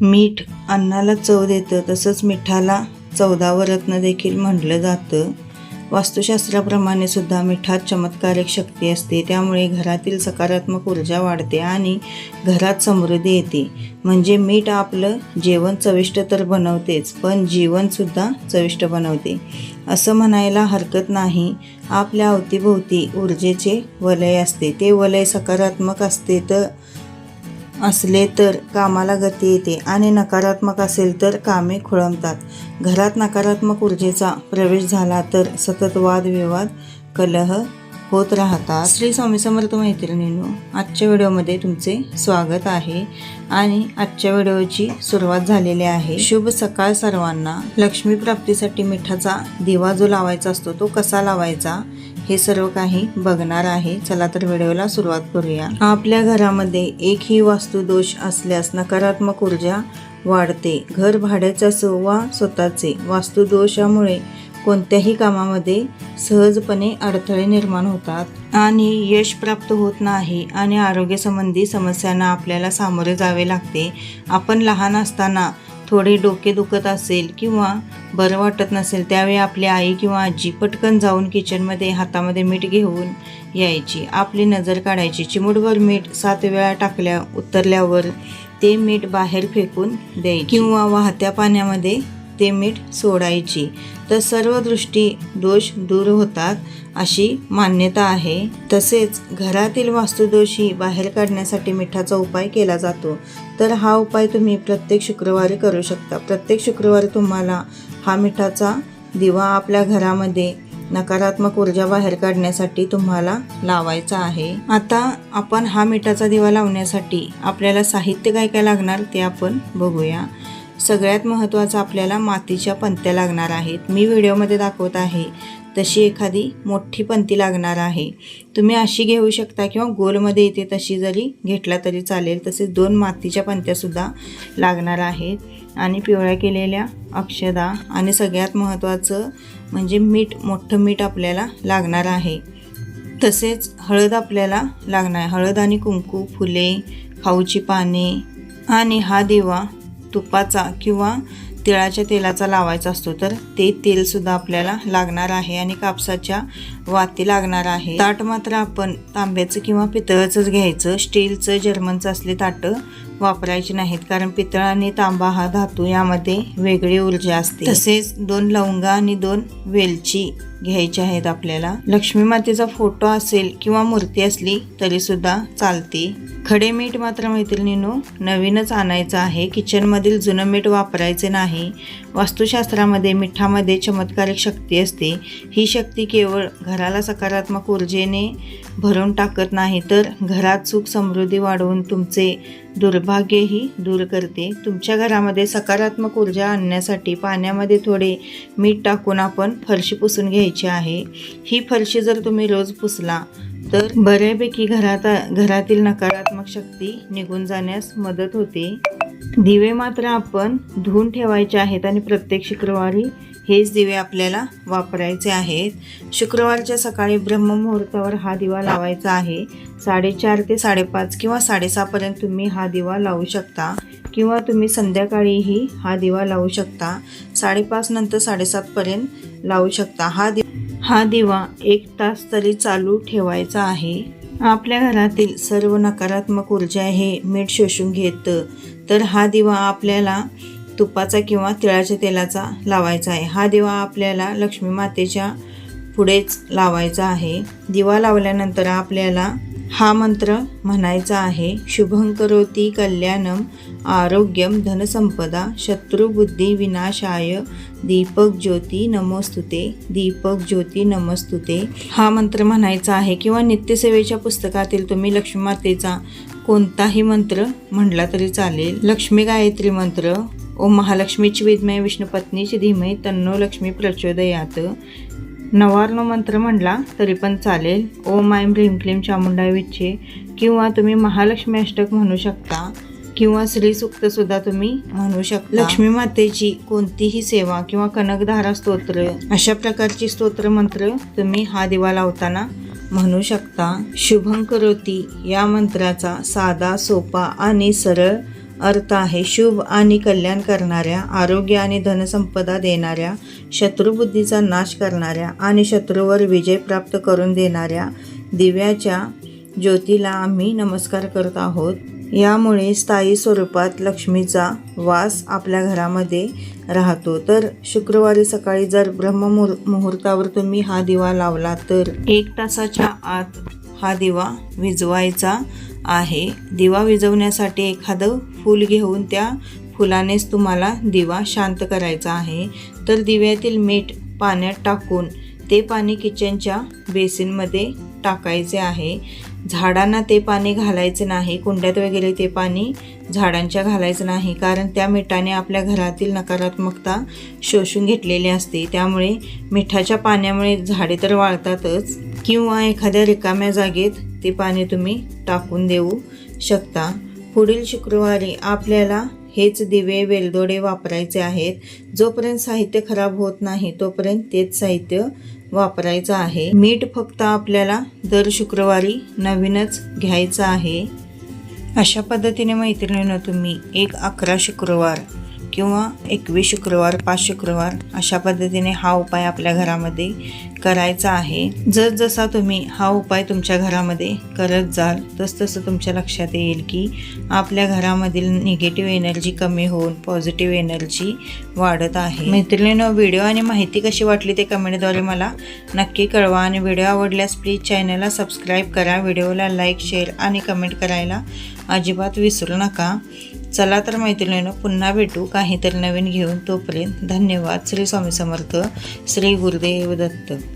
मीठ अन्नाला चव देतं तसंच मिठाला चौदावं रत्न देखील म्हटलं जातं. वास्तुशास्त्राप्रमाणे सुद्धा मिठात चमत्कारिक शक्ती असते त्यामुळे घरातील सकारात्मक ऊर्जा वाढते आणि घरात समृद्धी येते. म्हणजे मीठ आपलं जेवण चविष्ट तर बनवतेच पण जीवनसुद्धा चविष्ट बनवते. असं म्हणायला हरकत नाही. आपल्या अवतीभोवती ऊर्जेचे वलय असते. ते वलय सकारात्मक असते तर असले तर कामाला गती येते आणि नकारात्मक असेल तर कामे खोळंबतात. घरात नकारात्मक ऊर्जेचा प्रवेश झाला तर सतत वादविवाद कलह होत राहतात. श्री स्वामी समर्थ मैत्रिणींनो आजच्या व्हिडिओमध्ये तुमचे स्वागत आहे आणि आजच्या व्हिडिओची सुरुवात झालेली आहे. शुभ सकाळ सर्वांना. लक्ष्मी प्राप्तीसाठी मिठाचा दिवा जो लावायचा असतो तो कसा लावायचा? हे सर्व काही बघणार आहे. चला तर व्हिडिओला सुरुवात करूया. आपल्या घरामध्ये एकही वास्तुदोष असल्यास नकारात्मक ऊर्जा वाढते. घर भाड्याचे असो वा स्वतःचे. वास्तुदोषामुळे कोणत्याही कामामध्ये सहजपणे अडथळे निर्माण होतात. आणि यश प्राप्त होत नाही आणि आरोग्यसंबंधी समस्यांना आपल्याला सामोरे जावे लागते. आपण लहान असताना थोडे डोके दुखत असेल किंवा बरं वाटत नसेल त्यावेळी आपली आई किंवा आजी पटकन जाऊन किचनमध्ये हातामध्ये मीठ घेऊन यायची. आपली नजर काढायची. चिमूटभर मीठ सात वेळा टाकल्या उतरल्यावर ते मीठ बाहेर फेकून द्यायची. किंवा वाहत्या पाण्यामध्ये ते मीठ सोडायची. तर सर्व दृष्टी दोष दूर होतात अशी मान्यता आहे. तसेच घरातील वास्तुदोषी बाहेर काढण्यासाठी मिठाचा उपाय केला जातो. तर हा उपाय तुम्ही प्रत्येक शुक्रवारी करू शकता. प्रत्येक शुक्रवारी तुम्हाला हा मिठाचा दिवा आपल्या घरामध्ये नकारात्मक ऊर्जा बाहेर काढण्यासाठी तुम्हाला लावायचा आहे. आता आपण हा मिठाचा दिवा लावण्यासाठी आपल्याला साहित्य काय काय लागणार ते आपण बघूया. सगळ्यात महत्त्वाचं आपल्याला मातीच्या पंत्या लागणार आहेत. मी व्हिडिओमध्ये दाखवत आहे तशी एखादी मोठी पंती लागणार आहे. तुम्ही अशी घेऊ शकता किंवा गोलमध्ये येते तशी जरी घेतला तरी चालेल तसेच दोन मातीच्या पंत्यासुद्धा लागणार आहेत. आणि पिवळ्या केलेल्या अक्षदा आणि सगळ्यात महत्त्वाचं म्हणजे मीठ मोठं मीठ आपल्याला लागणार आहे. तसेच हळद आपल्याला लागणार आहे. हळद आणि कुंकू फुले खाऊची पाने आणि हा दिवा तुपाचा किंवा तिळाच्या तेलाचा लावायचा असतो तर ते तेलसुद्धा आपल्याला लागणार आहे आणि कापसाच्या वाती लागणार आहे. ताट मात्र आपण तांब्याचं किंवा पितळाचंच घ्यायचं. स्टीलचं जर्मनचं असले ताटं वापरायची नाहीत कारण पितळ आणि तांबा हा धातू यामध्ये वेगळी ऊर्जा असते. तसेच दोन लवंगा आणि दोन वेलची घ्यायचे आहेत आपल्याला. लक्ष्मी मातेचा फोटो असेल किंवा मूर्ती असली तरी सुद्धा चालते. खडे मीठ मात्र मैत्रिणीनो नवीनच आणायचं आहे. किचनमधील जुनं मीठ वापरायचे नाही. वास्तुशास्त्रामध्ये मिठामध्ये चमत्कारिक शक्ती असते. ही शक्ती केवळ घराला सकारात्मक ऊर्जेने भरून टाकत नाही तर घरात सुख समृद्धी वाढवून तुमचे दुर्भाग्यही दूर करते. तुमच्या घरामध्ये सकारात्मक ऊर्जा आणण्यासाठी पाण्यामध्ये थोडे मीठ टाकून आपण फरशी पुसून घ्यायची आहे. ही फरशी जर तुम्ही रोज पुसला तर बऱ्यापैकी घरात घरातील नकारात्मक शक्ती निघून जाण्यास मदत होते. दिवे मात्र आपण धुवून ठेवायचे आहेत आणि प्रत्येक शुक्रवारी हेच दिवे आपल्याला वापरायचे आहेत. शुक्रवारच्या सकाळी ब्रह्ममुहूर्तावर हा दिवा लावायचा आहे. साडेचार ते साडेपाच किंवा साडेसहापर्यंत तुम्ही हा दिवा लावू शकता किंवा तुम्ही संध्याकाळीही हा दिवा लावू शकता. साडेपाच नंतर साडेसातपर्यंत लावू शकता. हा दि हा दिवा एक तास तरी चालू ठेवायचा आहे. आपल्या घरातील सर्व नकारात्मक ऊर्जा हे मीठ शोषून घेतं तर हा दिवा आपल्याला तुपाचा किंवा तिळाच्या तेलाचा लावायचा आहे. हा दिवा आपल्याला लक्ष्मी मातेच्या पुढेच लावायचा आहे. दिवा लावल्यानंतर आपल्याला हा मंत्र म्हणायचा आहे शुभं करोती कल्याणम आरोग्यम धनसंपदा शत्रुबुद्धी विनाशाय दीपक ज्योती नमोस्तुते दीपक ज्योती नमस्तुते. हा मंत्र म्हणायचा आहे किंवा नित्यसेवेच्या पुस्तकातील तुम्ही लक्ष्मी मातेचा कोणताही मंत्र म्हटला तरी चालेल. लक्ष्मी गायत्री मंत्र ओम महालक्ष्मीची विद्मय विष्णुपत्नीची धीमय तन्नो लक्ष्मी प्रचोदयात. नवार्नो मंत्र म्हणला तरी पण चालेल. ओम आयम ह्रीम क्लीम चामुंडा विच्छे किंवा तुम्ही महालक्ष्मी अष्टक म्हणू शकता. किंवा श्रीसुक्त सुद्धा तुम्ही म्हणू शकता. लक्ष्मी मातेची कोणतीही सेवा किंवा कनकधारा स्तोत्र अशा प्रकारची स्तोत्र मंत्र तुम्ही हा दिवा लावताना म्हणू शकता. शुभं करोती या मंत्राचा साधा सोपा आणि सरळ अर्थ आहे शुभ आणि कल्याण करणाऱ्या आरोग्य आणि धनसंपदा देणाऱ्या शत्रुबुद्धीचा नाश करणाऱ्या आणि शत्रूवर विजय प्राप्त करून देणाऱ्या दिव्याच्या ज्योतीला आम्ही नमस्कार करत आहोत. यामुळे स्थायी स्वरूपात लक्ष्मीचा वास आपल्या घरामध्ये राहतो. तर शुक्रवारी सकाळी जर ब्रह्ममुहूर मुहूर्तावर तुम्ही हा दिवा लावला तर एक तासाच्या आत हा दिवा विजवायचा. आहे. दिवा विजवण्यासाठी एखादं फूल घेऊन त्या फुलानेच तुम्हाला दिवा शांत करायचा आहे. तर दिव्यातील मीठ पाण्यात टाकून ते पाणी किचनच्या बेसिनमध्ये टाकायचे आहे. झाडांना ते पाणी घालायचे नाही. कुंड्यात वगैरे ते पाणी झाडांच्या घालायचं नाही. कारण त्या मिठाने आपल्या घरातील नकारात्मकता शोषून घेतलेली असते. त्यामुळे मिठाच्या पाण्यामुळे झाडे तर वाळतातच. किंवा एखाद्या रिकाम्या जागेत ते पाणी तुम्ही टाकून देऊ शकता. पुढील शुक्रवारी आपल्याला हेच दिवे वेलदोडे वापरायचे आहेत. जोपर्यंत साहित्य खराब होत नाही तोपर्यंत तेच साहित्य वापरायचं आहे. मीठ फक्त आपल्याला दर शुक्रवारी नवीनच घ्यायचं आहे. अशा पद्धतीने मैत्रिणीनं तुम्ही एक अकरा शुक्रवार किंवा एकवीस शुक्रवार पाच शुक्रवार अशा पद्धतीने हा उपाय आपल्या घरामध्ये करायचा आहे. जर जसा तुम्ही हा उपाय तुमच्या घरामध्ये करत जाल तसतसं तुमच्या लक्षात येईल की आपल्या घरामधील निगेटिव्ह एनर्जी कमी होऊन पॉझिटिव्ह एनर्जी वाढत आहे. मैत्रिणीनं व्हिडिओ आणि माहिती कशी वाटली ते कमेंटद्वारे मला नक्की कळवा आणि व्हिडिओ आवडल्यास प्लीज चॅनलला सबस्क्राईब करा. व्हिडिओला लाईक शेअर आणि कमेंट करायला अजिबात विसरू नका. चला तर मैत्रिणीनं पुन्हा भेटू काहीतरी नवीन घेऊन तोपर्यंत धन्यवाद. श्री स्वामी समर्थ श्री गुरुदेव दत्त.